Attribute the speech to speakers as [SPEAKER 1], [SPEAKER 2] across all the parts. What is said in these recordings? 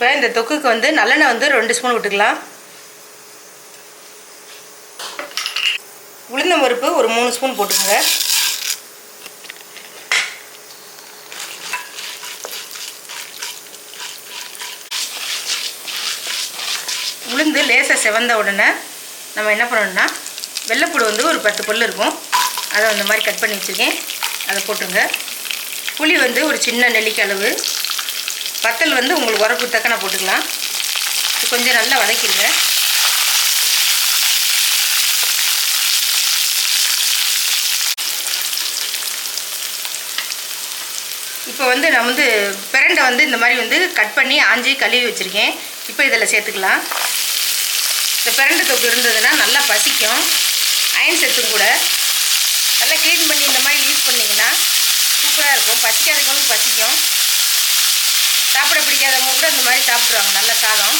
[SPEAKER 1] இப்போ இந்த தொக்குக்கு வந்து நல்லெண்ணெய் வந்து ரெண்டு ஸ்பூன் விட்டுக்கலாம். உளுந்த பருப்பு ஒரு மூணு ஸ்பூன் போட்டுக்கோங்க. உளுந்து லேசாக செவந்த உடனே நம்ம என்ன பண்ணணும்னா வெள்ளைப்பூடு வந்து ஒரு பத்து பொல் இருக்கும். அதை அந்த மாதிரி கட் பண்ணி வச்சுருக்கேன். அதை போட்டுருங்க. புளி வந்து ஒரு சின்ன நெல்லிக்கை அளவு. வத்தல் வந்து உங்களுக்கு உரப்பு தக்கன போட்டுக்கலாம். கொஞ்சம் நல்லா வதக்கிடுங்க. இப்போ வந்து நான் வந்து பிரண்டை வந்து இந்த மாதிரி வந்து கட் பண்ணி ஆஞ்சி கழுவி வச்சுருக்கேன். இப்போ இதில் சேர்த்துக்கலாம். இந்த பிரண்டை தொக்கு இருந்ததுன்னா நல்லா பசிக்கும். அயன் சத்தும் கூட. நல்லா க்ளீன் பண்ணி இந்த மாதிரி யூஸ் பண்ணிங்கன்னா சூப்பராக இருக்கும். பசிக்காதவங்களும் பசிக்கும். சாப்பிட பிடிக்காதவங்க கூட இந்த மாதிரி சாப்பிட்ருவாங்க நல்ல சாதம்.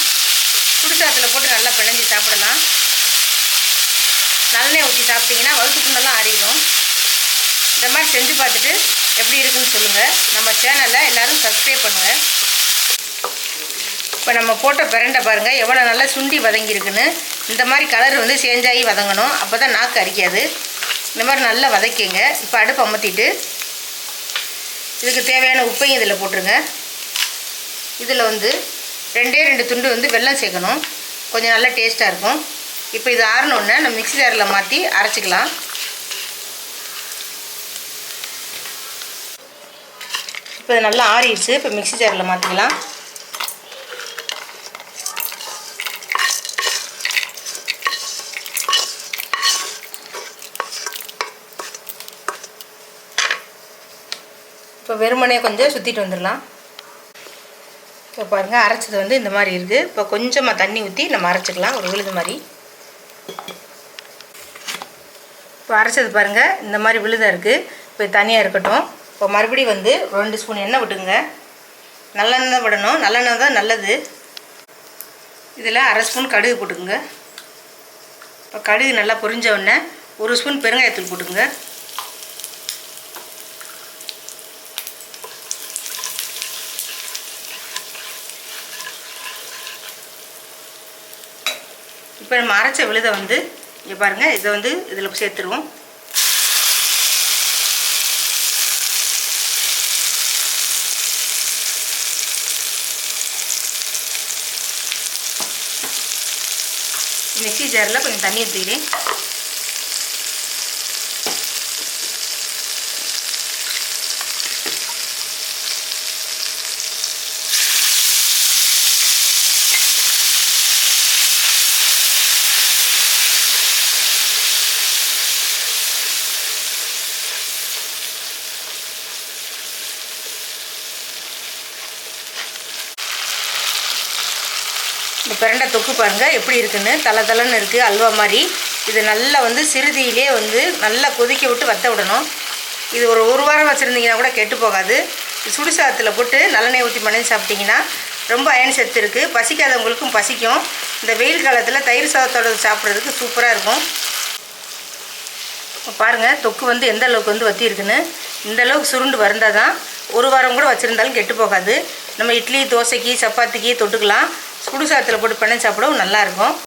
[SPEAKER 1] சுடுசாதத்தில் போட்டு நல்லா பிணைஞ்சி சாப்பிடலாம். நல்லெண்ணெய் ஊற்றி சாப்பிட்டிங்கன்னா வகுத்து புண்ணெல்லாம் இந்த மாதிரி செஞ்சு பார்த்துட்டு எப்படி இருக்குன்னு சொல்லுங்கள் நம்ம சேனலை எல்லோரும் சப்ஸ்கிரைப் பண்ணுங்கள் இப்போ நம்ம போட்ட பிரண்டை பாருங்கள் எவ்வளோ நல்லா சுண்டி வதங்கியிருக்குன்னு. இந்த மாதிரி கலர் வந்து சேஞ்ச் ஆகி வதங்கணும். அப்போ தான் நாக்கு அரிக்காது. இந்த மாதிரி நல்லா வதக்கிங்க. இப்போ அடுப்பு அமர்த்திட்டு இதுக்கு தேவையான உப்பையும் இதில் போட்டுருங்க. இதில் வந்து ரெண்டே ரெண்டு துண்டு வந்து வெல்லம் சேர்க்கணும். கொஞ்சம் நல்லா டேஸ்ட்டாக இருக்கும். இப்போ இது ஆறினோடனே நம்ம மிக்ஸி ஜாரில் மாற்றி அரைச்சிக்கலாம். இப்போ இது நல்லா ஆறிடுச்சு. இப்போ மிக்ஸி ஜாரில் மாற்றிக்கலாம் இப்போ வெறுமனே கொஞ்சம் சுற்றிட்டு வந்துடலாம். இப்போ பாருங்கள் அரைச்சது வந்து இந்த மாதிரி இருக்குது இப்போ கொஞ்சமாக தண்ணி ஊற்றி நம்ம அரைச்சிக்கலாம். ஒரு விழுது மாதிரி. இப்போ அரைச்சது பாருங்கள் இந்த மாதிரி விழுதாக இருக்குது இப்போ தனியாக இருக்கட்டும். இப்போ மறுபடியும் வந்து ரெண்டு ஸ்பூன் எண்ணெய் விட்டுங்க நல்லெண்ணெய் தான் விடணும். நல்லெண்ணெய் தான் நல்லது. இதில் அரை ஸ்பூன் கடுகு போட்டுக்குங்க. இப்போ கடுகு நல்லா பொரிஞ்ச உடனே ஒரு ஸ்பூன் பெருங்காயத்தூள் போட்டுக்குங்க. இப்போ நம்ம அரைச்ச விழுதை வந்து இங்கே பாருங்கள் இதை வந்து இதில் சேர்த்துருவோம். மிக்சி ஜாரில் கொஞ்சம் தண்ணி ஊற்றிக்கிறேன் பிரண்டை தொக்கு பாருங்கள் எப்படி இருக்குன்னு. தலை தலைன்னு இருக்குது அல்வா மாதிரி. இது நல்லா வந்து சிறுதியிலே வந்து நல்லா கொதிக்க விட்டு வத்த விடணும். இது ஒரு ஒரு வாரம் வச்சுருந்தீங்கன்னா கூட கெட்டு போகாது. சுடு சாதத்தில் போட்டு நல்லெண்ணெய் ஊற்றி பண்ணி சாப்பிட்டிங்கன்னா ரொம்ப அயன் சத்து இருக்குது பசிக்காதவங்களுக்கும் பசிக்கும். இந்த வெயில் காலத்தில் தயிர் சாதத்தோட சாப்பிட்றதுக்கு சூப்பராக இருக்கும். பாருங்கள் தொக்கு வந்து எந்த அளவுக்கு வந்து வத்தி இருக்குன்னு. இந்த அளவுக்கு சுருண்டு வந்தால் தான் ஒரு வாரம் கூட வச்சுருந்தாலும் கெட்டு போகாது. நம்ம இட்லி தோசைக்கு சப்பாத்திக்கு தொட்டுக்கலாம். சுடு சாதத்தில் போட்டு பண்ணி சாப்பிடவும் நல்லாயிருக்கும்.